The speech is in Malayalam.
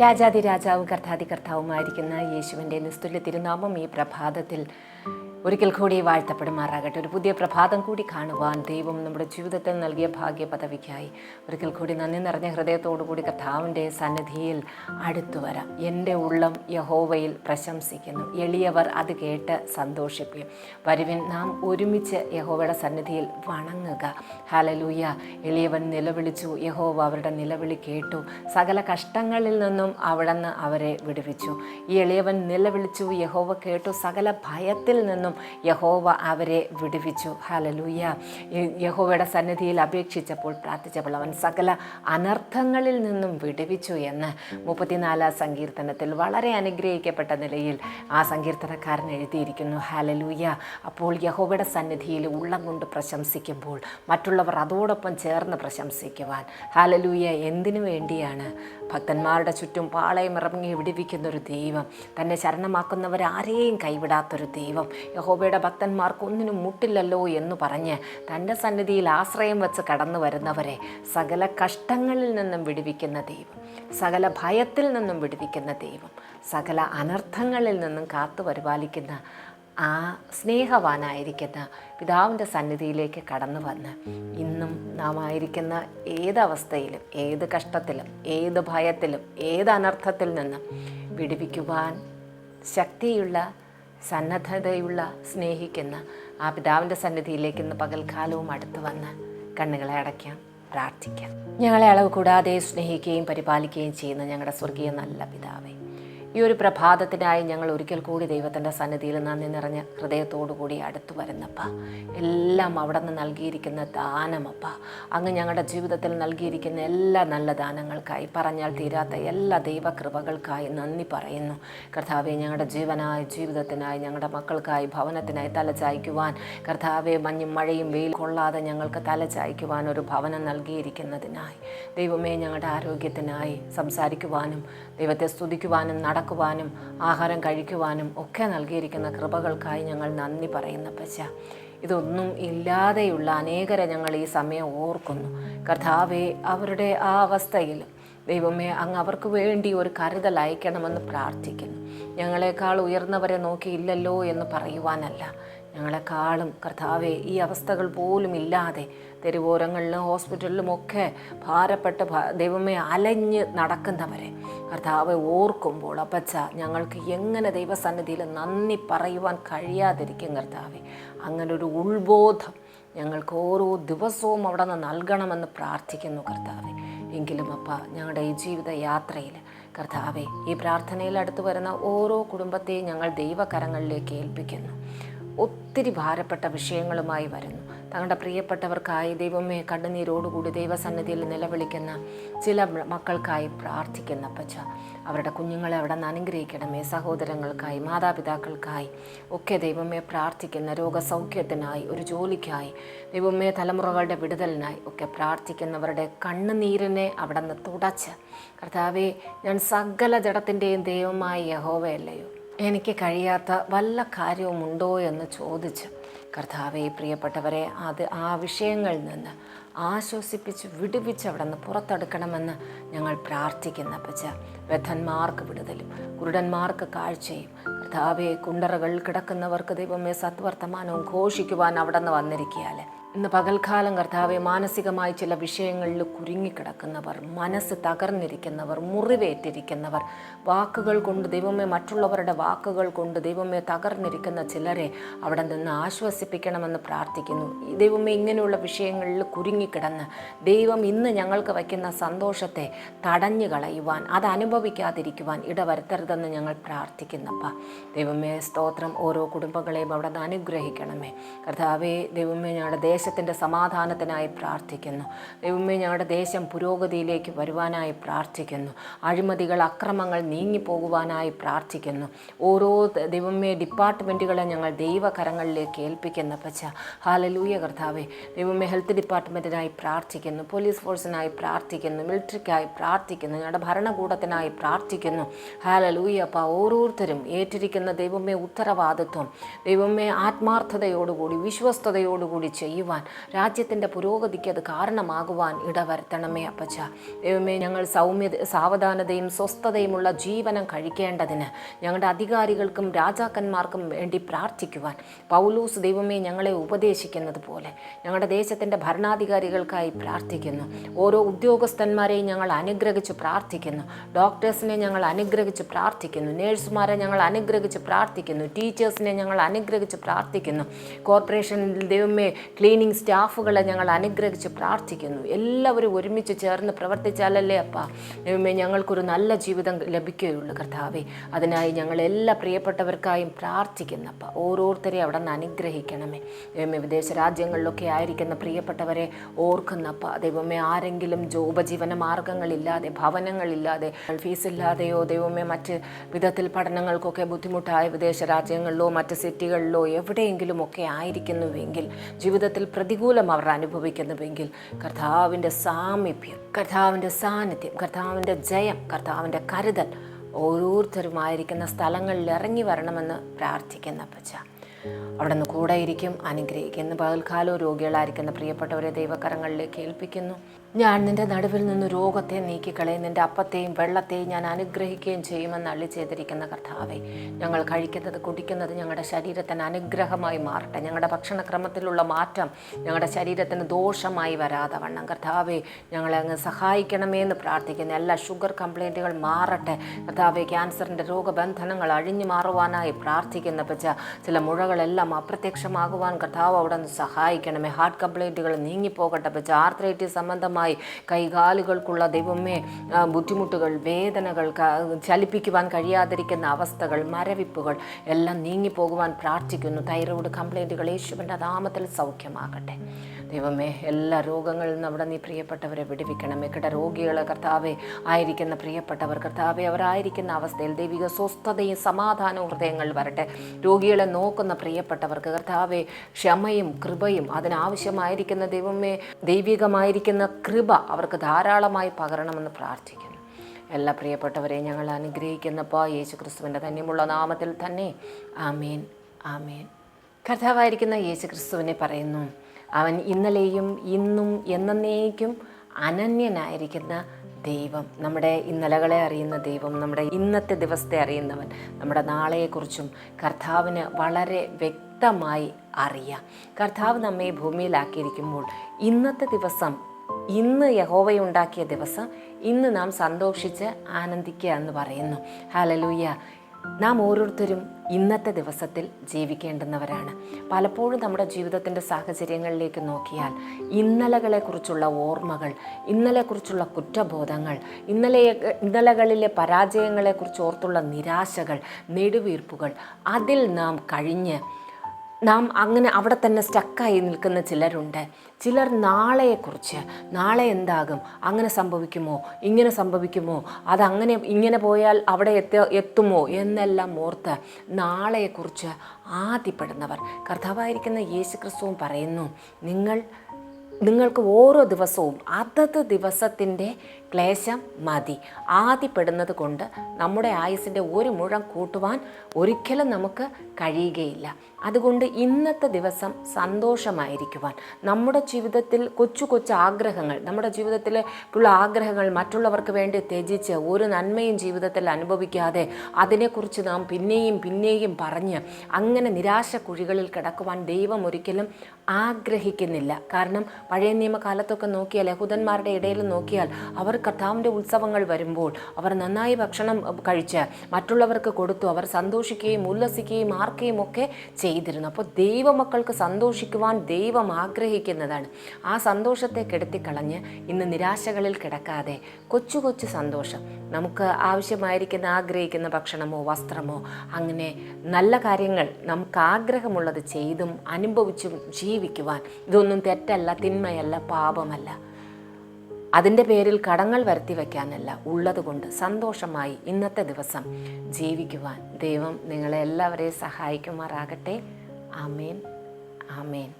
രാജാതി രാജാവും കർത്താതി കർത്താവുമായിരിക്കുന്ന യേശുവിന്റെ നിസ്തുല്യ തിരുനാമം ഈ പ്രഭാതത്തിൽ ഒരിക്കൽ കൂടി വാഴ്ത്തപ്പെടുമാറാകട്ടെ. ഒരു പുതിയ പ്രഭാതം കൂടി കാണുവാൻ ദൈവം നമ്മുടെ ജീവിതത്തിൽ നൽകിയ ഭാഗ്യ പദവിക്കായി. ഒരിക്കൽ കൂടി നന്ദി നിറഞ്ഞ ഹൃദയത്തോടു കൂടി കർത്താവിന്റെ സന്നിധിയിൽ അടുത്തു വരാം. എന്റെ ഉള്ളം യഹോവയിൽ പ്രശംസിക്കുന്നു. എളിയവർ അത് കേട്ട് സന്തോഷിപ്പിക്കും. വരുവിൻ നാം ഒരുമിച്ച് യഹോവയുടെ സന്നിധിയിൽ വണങ്ങുക. ഹലലൂയ എളിയവൻ നിലവിളിച്ചു. യഹോവ അവരുടെ നിലവിളി കേട്ടു. സകല കഷ്ടങ്ങളിൽ നിന്നും അവിടുന്ന് അവരെ വിടുവിച്ചു. ഈ എളിയവൻ നിലവിളിച്ചു. യഹോവ കേട്ടു. സകല ഭയത്തിൽ നിന്നും യഹോവ അവരെ വിടുവിച്ചു. ഹലലൂയ യഹോവയുടെ സന്നിധിയിൽ അപേക്ഷിച്ചപ്പോൾ പ്രാർത്ഥിച്ചപ്പോൾ അവൻ സകല അനർത്ഥങ്ങളിൽ നിന്നും വിടുവിച്ചു എന്ന് മുപ്പത്തിനാലാം സങ്കീർത്തനത്തിൽ വളരെ അനുഗ്രഹിക്കപ്പെട്ട നിലയിൽ ആ സങ്കീർത്തനക്കാരൻ എഴുതിയിരിക്കുന്നു. ഹലലൂയ അപ്പോൾ യഹോവയുടെ സന്നിധിയിൽ ഉള്ളം കൊണ്ട് പ്രശംസിക്കുമ്പോൾ മറ്റുള്ളവർ അതോടൊപ്പം ചേർന്ന് പ്രശംസിക്കുവാൻ. ഹാലലൂയ എന്തിനു വേണ്ടിയാണ്? ഭക്തന്മാരുടെ ചുറ്റും പാളയം ഇറങ്ങി വിടിവിക്കുന്ന ഒരു ദൈവം തന്നെ ശരണമാക്കുന്നവരാരെയും കൈവിടാത്തൊരു ദൈവം യഹോബയുടെ ഭക്തന്മാർക്ക് ഒന്നിനും മുട്ടില്ലല്ലോ എന്ന് പറഞ്ഞ് തന്റെ സന്നിധിയിൽ ആശ്രയം വെച്ച് കടന്നു വരുന്നവരെ സകല കഷ്ടങ്ങളിൽ നിന്നും വിടുവിക്കുന്ന ദൈവം സകല ഭയത്തിൽ നിന്നും വിടുവിക്കുന്ന ദൈവം സകല അനർത്ഥങ്ങളിൽ നിന്നും കാത്തു പരിപാലിക്കുന്ന ആ സ്നേഹവാനായിരിക്കുന്ന പിതാവിന്റെ സന്നിധിയിലേക്ക് കടന്നു വന്ന് ഇന്നും നാം ആയിരിക്കുന്ന ഏതവസ്ഥയിലും ഏത് കഷ്ടത്തിലും ഏത് ഭയത്തിലും ഏത് അനർത്ഥത്തിൽ നിന്നും വിടുവിക്കുവാൻ ശക്തിയുള്ള സന്നദ്ധതയുള്ള സ്നേഹിക്കുന്ന ആ പിതാവിന്റെ സന്നിധിയിലേക്ക് ഇന്ന് പകൽക്കാലവും അടുത്ത് വന്ന് കണ്ണുകളെ അടയ്ക്കാം പ്രാർത്ഥിക്കാം. ഞങ്ങളെ അളവ് കൂടാതെ സ്നേഹിക്കുകയും പരിപാലിക്കുകയും ചെയ്യുന്ന ഞങ്ങളുടെ സ്വർഗീയ നല്ല പിതാവേ ഈ ഒരു പ്രഭാതത്തിനായി ഞങ്ങൾ ഒരിക്കൽ കൂടി ദൈവത്തിന്റെ സന്നിധിയിൽ നന്ദി നിറഞ്ഞ ഹൃദയത്തോടു കൂടി അടുത്തു വരുന്നപ്പ. എല്ലാം അവിടെ നിന്ന് നൽകിയിരിക്കുന്ന ദാനമപ്പ. അങ്ങ് ഞങ്ങളുടെ ജീവിതത്തിൽ നൽകിയിരിക്കുന്ന എല്ലാ നല്ല ദാനങ്ങൾക്കായി പറഞ്ഞാൽ തീരാത്ത എല്ലാ ദൈവകൃപകൾക്കായി നന്ദി പറയുന്നു. കർത്താവെ ഞങ്ങളുടെ ജീവനായി ജീവിതത്തിനായി ഞങ്ങളുടെ മക്കൾക്കായി ഭവനത്തിനായി തലചായ്ക്കുവാൻ കർത്താവെ മഞ്ഞും മഴയും വെയിൽ കൊള്ളാതെ ഞങ്ങൾക്ക് തലചായ്ക്കുവാൻ ഒരു ഭവനം നൽകിയിരിക്കുന്നതിനായി ദൈവമേ ഞങ്ങളുടെ ആരോഗ്യത്തിനായി സംസാരിക്കുവാനും ദൈവത്തെ സ്തുതിക്കുവാനും നടക്കുവാനും ആഹാരം കഴിക്കുവാനും ഒക്കെ നൽകിയിരിക്കുന്ന കൃപകൾക്കായി ഞങ്ങൾ നന്ദി പറയുന്ന പശ ഇതൊന്നും ഇല്ലാതെയുള്ള അനേകരെ ഞങ്ങൾ ഈ സമയം ഓർക്കുന്നു. കർത്താവെ അവരുടെ ആ അവസ്ഥയിൽ ദൈവമേ അങ്ങ് അവർക്ക് വേണ്ടി ഒരു കരുതൽ അയക്കണമെന്ന് പ്രാർത്ഥിക്കുന്നു. ഞങ്ങളെക്കാൾ ഉയർന്നവരെ നോക്കിയില്ലല്ലോ എന്ന് പറയുവാനല്ല. ഞങ്ങളെക്കാളും കർത്താവെ ഈ അവസ്ഥകൾ പോലും ഇല്ലാതെ തെരുവോരങ്ങളിലും ഹോസ്പിറ്റലിലും ഒക്കെ ഭാരപ്പെട്ട ദൈവമേ അലഞ്ഞ് നടക്കുന്നവരെ കർത്താവെ ഓർക്കുമ്പോൾ അപ്പച്ച ഞങ്ങൾക്ക് എങ്ങനെ ദൈവസന്നിധിയിൽ നന്ദി പറയുവാൻ കഴിയാതിരിക്കും കർത്താവെ. അങ്ങനൊരു ഉൾബോധം ഞങ്ങൾക്ക് ഓരോ ദിവസവും അവിടെ നിന്ന് നൽകണമെന്ന് പ്രാർത്ഥിക്കുന്നു കർത്താവെ. എങ്കിലും അപ്പ ഞങ്ങളുടെ ഈ ജീവിത യാത്രയിൽ കർത്താവെ ഈ പ്രാർത്ഥനയിൽ അടുത്ത് വരുന്ന ഓരോ കുടുംബത്തെയും ഞങ്ങൾ ദൈവകരങ്ങളിലേക്ക് ഏൽപ്പിക്കുന്നു. ഒത്തിരി ഭാരപ്പെട്ട വിഷയങ്ങളുമായി വരുന്നു. തങ്ങളുടെ പ്രിയപ്പെട്ടവർക്കായി ദൈവമേ കണ്ണുനീരോടുകൂടി ദൈവസന്നിധിയിൽ നിലവിളിക്കുന്ന ചില മക്കൾക്കായി പ്രാർത്ഥിക്കുന്ന പച്ച അവരുടെ കുഞ്ഞുങ്ങളെ അവിടെ നിന്ന് അനുഗ്രഹിക്കണമേ. സഹോദരങ്ങൾക്കായി മാതാപിതാക്കൾക്കായി ഒക്കെ ദൈവമേ പ്രാർത്ഥിക്കുന്ന രോഗസൗഖ്യത്തിനായി ഒരു ജോലിക്കായി ദൈവമേ തലമുറകളുടെ വിടുതലിനായി ഒക്കെ പ്രാർത്ഥിക്കുന്നവരുടെ കണ്ണുനീരിനെ അവിടെ നിന്ന് തുടച്ച്. കർത്താവെ ഞാൻ സകല ജഡത്തിന്റെയും ദൈവമായി യഹോവയല്ലയോ. എനിക്ക് കഴിയാത്ത വല്ല കാര്യവുമുണ്ടോ എന്ന് ചോദിച്ച് കർത്താവെ പ്രിയപ്പെട്ടവരെ അത് ആ വിഷയങ്ങളിൽ നിന്ന് ആശ്വസിപ്പിച്ച് വിടുവിച്ച് അവിടെ നിന്ന് പുറത്തെടുക്കണമെന്ന് ഞങ്ങൾ പ്രാർത്ഥിക്കുന്ന പച്ച ബദ്ധന്മാർക്ക് വിടുതലും കുരുടന്മാർക്ക് കാഴ്ചയും. കർത്താവെ കുണ്ടറകൾ കിടക്കുന്നവർക്ക് ദൈവമേ സത്വർത്തമാനവും ഘോഷിക്കുവാൻ അവിടെ നിന്ന് വന്നിരിക്കിയാൽ ഇന്ന് പകൽക്കാലം കർത്താവെ മാനസികമായി ചില വിഷയങ്ങളിൽ കുരുങ്ങിക്കിടക്കുന്നവർ മനസ്സ് തകർന്നിരിക്കുന്നവർ മുറിവേറ്റിരിക്കുന്നവർ വാക്കുകൾ കൊണ്ട് ദൈവമേ മറ്റുള്ളവരുടെ വാക്കുകൾ കൊണ്ട് ദൈവമേ തകർന്നിരിക്കുന്ന ചിലരെ അവിടെ നിന്ന് ആശ്വസിപ്പിക്കണമെന്ന് പ്രാർത്ഥിക്കുന്നു. ദൈവമേ ഇങ്ങനെയുള്ള വിഷയങ്ങളിൽ കുരുങ്ങിക്കിടന്ന് ദൈവം ഇന്ന് ഞങ്ങൾക്ക് വയ്ക്കുന്ന സന്തോഷത്തെ തടഞ്ഞു കളയുവാൻ അത് അനുഭവിക്കാതിരിക്കുവാൻ ഇടവരുത്തരുതെന്ന് ഞങ്ങൾ പ്രാർത്ഥിക്കുന്നപ്പ. ദൈവമേ സ്തോത്രം ഓരോ കുടുംബങ്ങളെയും അവിടെ നിന്ന് അനുഗ്രഹിക്കണമേ. കർത്താവേ ദൈവമേ ഞങ്ങളുടെ ദേശത്തിന്റെ സമാധാനത്തിനായി പ്രാർത്ഥിക്കുന്നു. ദൈവമേ ഞങ്ങളുടെ ദേശം പുരോഗതിയിലേക്ക് വരുവാനായി പ്രാർത്ഥിക്കുന്നു. അഴിമതികൾ അക്രമങ്ങൾ നീങ്ങിപ്പോകുവാനായി പ്രാർത്ഥിക്കുന്നു. ഓരോ ദൈവമേ ഡിപ്പാർട്ട്മെന്റുകളെ ഞങ്ങൾ ദൈവകരങ്ങളിലേക്ക് ഏൽപ്പിക്കുന്ന പച്ച ഹാലലൂയ കർത്താവെ ദൈവമേ ഹെൽത്ത് ഡിപ്പാർട്ട്മെന്റിനായി പ്രാർത്ഥിക്കുന്നു. പോലീസ് ഫോഴ്സിനായി പ്രാർത്ഥിക്കുന്നു. മിലിറ്ററിക്കായി പ്രാർത്ഥിക്കുന്നു. ഞങ്ങളുടെ ഭരണകൂടത്തിനായി പ്രാർത്ഥിക്കുന്നു. ഹാലലൂയ അപ്പ ഓരോരുത്തരും ഏറ്റിരിക്കുന്ന ദൈവമേ ഉത്തരവാദിത്വം. ദൈവമേ ആത്മാർത്ഥതയോടുകൂടി വിശ്വസ്തയോടുകൂടി ചെയ്യുവാൻ അനുഗ്രഹിക്കുവാൻ രാജ്യത്തിന്റെ പുരോഗതിക്ക് അത് കാരണമാകുവാൻ ഇടവരുത്തണമേ അപ്പച്ച. ദൈവമേ ഞങ്ങൾ സൗമ്യ സാവധാനതയും സ്വസ്ഥതയുമുള്ള ജീവനം കഴിക്കേണ്ടതിന് ഞങ്ങളുടെ അധികാരികൾക്കും രാജാക്കന്മാർക്കും വേണ്ടി പ്രാർത്ഥിക്കുവാൻ പൗലൂസ് ദൈവമേ ഞങ്ങളെ ഉപദേശിക്കുന്നത് പോലെ ഞങ്ങളുടെ ദേശത്തിന്റെ ഭരണാധികാരികൾക്കായി പ്രാർത്ഥിക്കുന്നു. ഓരോ ഉദ്യോഗസ്ഥന്മാരെയും ഞങ്ങൾ അനുഗ്രഹിച്ച് പ്രാർത്ഥിക്കുന്നു. ഡോക്ടേഴ്സിനെ ഞങ്ങൾ അനുഗ്രഹിച്ച് പ്രാർത്ഥിക്കുന്നു. നേഴ്സുമാരെ ഞങ്ങൾ അനുഗ്രഹിച്ച് പ്രാർത്ഥിക്കുന്നു. ടീച്ചേഴ്സിനെ ഞങ്ങൾ അനുഗ്രഹിച്ച് പ്രാർത്ഥിക്കുന്നു. കോർപ്പറേഷനിൽ ദൈവമേ ക്ലീനിങ് സ്റ്റാഫുകളെ ഞങ്ങൾ അനുഗ്രഹിച്ച് പ്രാർത്ഥിക്കുന്നു. എല്ലാവരും ഒരുമിച്ച് ചേർന്ന് പ്രവർത്തിച്ചാലല്ലേ അപ്പ. ഞങ്ങൾക്കൊരു നല്ല ജീവിതം ലഭിക്കുകയുള്ളൂ കർത്താവെ. അതിനായി ഞങ്ങൾ എല്ലാ പ്രിയപ്പെട്ടവർക്കായും പ്രാർത്ഥിക്കുന്നു അപ്പ. ഓരോരുത്തരെ അവിടെ നിന്ന് അനുഗ്രഹിക്കണമേ. ദൈവമേ വിദേശ രാജ്യങ്ങളിലൊക്കെ ആയിരിക്കുന്ന പ്രിയപ്പെട്ടവരെ ഓർക്കുന്നപ്പ ദൈവമേ ആരെങ്കിലും ഉപജീവന മാർഗങ്ങളില്ലാതെ ഭവനങ്ങളില്ലാതെ ഫീസില്ലാതെയോ ദൈവമേ മറ്റ് വിധത്തിൽ പഠനങ്ങൾക്കൊക്കെ ബുദ്ധിമുട്ടായ വിദേശ രാജ്യങ്ങളിലോ മറ്റ് സിറ്റികളിലോ എവിടെയെങ്കിലും ഒക്കെ ആയിരിക്കുന്നുവെങ്കിൽ ജീവിതത്തിൽ പ്രതികൂലം അവർ അനുഭവിക്കുന്നുവെങ്കിൽ കർത്താവിന്റെ സാമീപ്യം കർത്താവിന്റെ സാന്നിധ്യം കർത്താവിന്റെ ജയം കർത്താവിന്റെ കരുതൽ ഓരോരുത്തരുമായിരിക്കുന്ന സ്ഥലങ്ങളിൽ ഇറങ്ങി വരണമെന്ന് പ്രാർത്ഥിക്കുന്ന പച്ച അവിടെ നിന്ന് കൂടെ ഇരിക്കും അനുഗ്രഹിക്കുന്നു. പകൽക്കാലം രോഗികളായിരിക്കുന്ന പ്രിയപ്പെട്ടവരെ ദൈവകരങ്ങളിലേക്ക് ഏൽപ്പിക്കുന്നു. ഞാൻ നിന്റെ നടുവിൽ നിന്ന് രോഗത്തെ നീക്കിക്കളയും. നിന്റെ അപ്പത്തെയും വെള്ളത്തെയും ഞാൻ അനുഗ്രഹിക്കുകയും ചെയ്യുമെന്ന് അള്ളി ചെയ്തിരിക്കുന്ന കർത്താവെ ഞങ്ങൾ കഴിക്കുന്നത് കുടിക്കുന്നത് ഞങ്ങളുടെ ശരീരത്തിന് അനുഗ്രഹമായി മാറട്ടെ. ഞങ്ങളുടെ ഭക്ഷണക്രമത്തിലുള്ള മാറ്റം ഞങ്ങളുടെ ശരീരത്തിന് ദോഷമായി വരാതെ വണ്ണം. കർത്താവെ ഞങ്ങളെ അങ്ങ് സഹായിക്കണമേ എന്ന് പ്രാർത്ഥിക്കുന്നു. എല്ലാ ഷുഗർ കംപ്ലൈന്റുകൾ മാറട്ടെ. കർത്താവെ ക്യാൻസറിന്റെ രോഗബന്ധനങ്ങൾ അഴിഞ്ഞു മാറുവാനായി പ്രാർത്ഥിക്കുന്ന. പച്ച ചില മുഴകളെല്ലാം അപ്രത്യക്ഷമാകുവാൻ കർത്താവ് അവിടെ നിന്ന് സഹായിക്കണമേ. ഹാർട്ട് കംപ്ലൈന്റുകൾ നീങ്ങിപ്പോകട്ടെ. പച്ച ആർത്രൈറ്റിസ് സംബന്ധമായി കൈകാലുകൾക്കുള്ള ദൈവമേ ബുദ്ധിമുട്ടുകൾ വേദനകൾ ചലിപ്പിക്കുവാൻ കഴിയാതിരിക്കുന്ന അവസ്ഥകൾ മരവിപ്പുകൾ എല്ലാം നീങ്ങിപ്പോകുവാൻ പ്രാർത്ഥിക്കുന്നു. തൈറോയ്ഡ് കംപ്ലൈന്റുകൾ യേശുവിന്റെ നാമത്തിൽ സൗഖ്യമാകട്ടെ. ദൈവമേ എല്ലാ രോഗങ്ങളിൽ നിന്നും അവിടെ നീ പ്രിയപ്പെട്ടവരെ വിടുവിക്കണമേ. കിട രോഗികളെ കർത്താവെ ആയിരിക്കുന്ന പ്രിയപ്പെട്ടവർ കർത്താവെ അവരായിരിക്കുന്ന അവസ്ഥയിൽ ദൈവിക സ്വസ്ഥതയും സമാധാനവും ഹൃദയങ്ങൾ വരട്ടെ. രോഗികളെ നോക്കുന്ന പ്രിയപ്പെട്ടവർക്ക് കർത്താവെ ക്ഷമയും കൃപയും അതിനാവശ്യമായിരിക്കുന്ന ദൈവമേ ദൈവികമായിരിക്കുന്ന കൃപ അവർക്ക് ധാരാളമായി പകരണമെന്ന് പ്രാർത്ഥിക്കുന്നു. എല്ലാ പ്രിയപ്പെട്ടവരെയും ഞങ്ങൾ അനുഗ്രഹിക്കുന്നപ്പോൾ യേശു ക്രിസ്തുവിന്റെ ധന്യമുള്ള നാമത്തിൽ തന്നെ. ആമേൻ ആമേൻ. കർത്താവായിരിക്കുന്ന യേശു ക്രിസ്തുവിനെ പറയുന്നു അവൻ ഇന്നലെയും ഇന്നും എന്നേക്കും അനന്യനായിരിക്കുന്ന ദൈവം നമ്മുടെ ഇന്നലകളെ അറിയുന്ന ദൈവം നമ്മുടെ ഇന്നത്തെ ദിവസത്തെ അറിയുന്നവൻ നമ്മുടെ നാളെയെക്കുറിച്ചും കർത്താവിന് വളരെ വ്യക്തമായി അറിയാം. കർത്താവ് നമ്മെ ഭൂമിയിലാക്കിയിരിക്കുമ്പോൾ ഇന്നത്തെ ദിവസം ഇന്ന് യഹോവയുണ്ടാക്കിയ ദിവസം ഇന്ന് നാം സന്തോഷിച്ച് ആനന്ദിക്കുക എന്ന് പറയുന്നു. ഹാലലൂയ്യ നാം ഓരോരുത്തരും ഇന്നത്തെ ദിവസത്തിൽ ജീവിക്കേണ്ടുന്നവരാണ്. പലപ്പോഴും നമ്മുടെ ജീവിതത്തിന്റെ സാഹചര്യങ്ങളിലേക്ക് നോക്കിയാൽ ഇന്നലകളെക്കുറിച്ചുള്ള ഓർമ്മകൾ ഇന്നലെക്കുറിച്ചുള്ള കുറ്റബോധങ്ങൾ ഇന്നലെ ഇന്നലകളിലെ പരാജയങ്ങളെക്കുറിച്ച് ഓർത്തുള്ള നിരാശകൾ നെടുവീർപ്പുകൾ അതിൽ നാം കഴിഞ്ഞ് നാം അങ്ങനെ അവിടെ തന്നെ സ്റ്റക്കായി നിൽക്കുന്ന ചിലരുണ്ട്. ചിലർ നാളെയെക്കുറിച്ച് നാളെ എന്താകും അങ്ങനെ സംഭവിക്കുമോ ഇങ്ങനെ സംഭവിക്കുമോ അതങ്ങനെ ഇങ്ങനെ പോയാൽ അവിടെ എത്ത എത്തുമോ എന്നെല്ലാം ഓർത്ത് നാളെയെക്കുറിച്ച് ആദ്യപ്പെടുന്നവർ കർത്താവായിരിക്കുന്ന യേശു ക്രിസ്തുവും പറയുന്നു നിങ്ങൾ നിങ്ങൾക്ക് ഓരോ ദിവസവും അതത് ദിവസത്തിന്റെ ക്ലേശം മതി. ആദ്യപ്പെടുന്നത് കൊണ്ട് നമ്മുടെ ആയുസിന്റെ ഒരു മുഴം കൂട്ടുവാൻ ഒരിക്കലും നമുക്ക് കഴിയുകയില്ല. അതുകൊണ്ട് ഇന്നത്തെ ദിവസം സന്തോഷമായിരിക്കുവാൻ. നമ്മുടെ ജീവിതത്തിൽ കൊച്ചു കൊച്ചു ആഗ്രഹങ്ങൾ നമ്മുടെ ജീവിതത്തിലുള്ള ആഗ്രഹങ്ങൾ മറ്റുള്ളവർക്ക് വേണ്ടി ത്യജിച്ച് ഒരു നന്മയും ജീവിതത്തിൽ അനുഭവിക്കാതെ അതിനെക്കുറിച്ച് നാം പിന്നെയും പിന്നെയും പറഞ്ഞ് അങ്ങനെ നിരാശ കുഴികളിൽ കിടക്കുവാൻ ദൈവം ഒരിക്കലും ആഗ്രഹിക്കുന്നില്ല. കാരണം പഴയ നിയമകാലത്തൊക്കെ നോക്കിയാൽ യഹൂദന്മാരുടെ ഇടയിൽ നോക്കിയാൽ അവർ കർത്താവിന്റെ ഉത്സവങ്ങൾ വരുമ്പോൾ അവർ നന്നായി ഭക്ഷണം കഴിച്ച് മറ്റുള്ളവർക്ക് കൊടുത്തു അവർ സന്തോഷിക്കുകയും ഉല്ലസിക്കുകയും ആർക്കുകയും ഒക്കെ ചെയ്തിരുന്നു. അപ്പോൾ ദൈവമക്കൾക്ക് സന്തോഷിക്കുവാൻ ദൈവം ആഗ്രഹിക്കുന്നതാണ്. ആ സന്തോഷത്തെ കെടുത്തിക്കളഞ്ഞ് ഇന്ന് നിരാശകളിൽ കിടക്കാതെ കൊച്ചു കൊച്ചു സന്തോഷം. നമുക്ക് ആവശ്യമായിരിക്കുന്ന ആഗ്രഹിക്കുന്ന ഭക്ഷണമോ വസ്ത്രമോ അങ്ങനെ നല്ല കാര്യങ്ങൾ നമുക്ക് ആഗ്രഹമുള്ളത് ചെയ്തും അനുഭവിച്ചും ജീവിക്കുവാൻ. ഇതൊന്നും തെറ്റല്ല. തിന്മയല്ല പാപമല്ല. അതിന്റെ പേരിൽ കടങ്ങൾ വരുത്തി വയ്ക്കാനല്ല ഉള്ളതുകൊണ്ട് സന്തോഷമായി ഇന്നത്തെ ദിവസം ജീവിക്കുവാൻ ദൈവം നിങ്ങളെ എല്ലാവരെയും സഹായിക്കുമാറാകട്ടെ. ആമേൻ. ആമേൻ.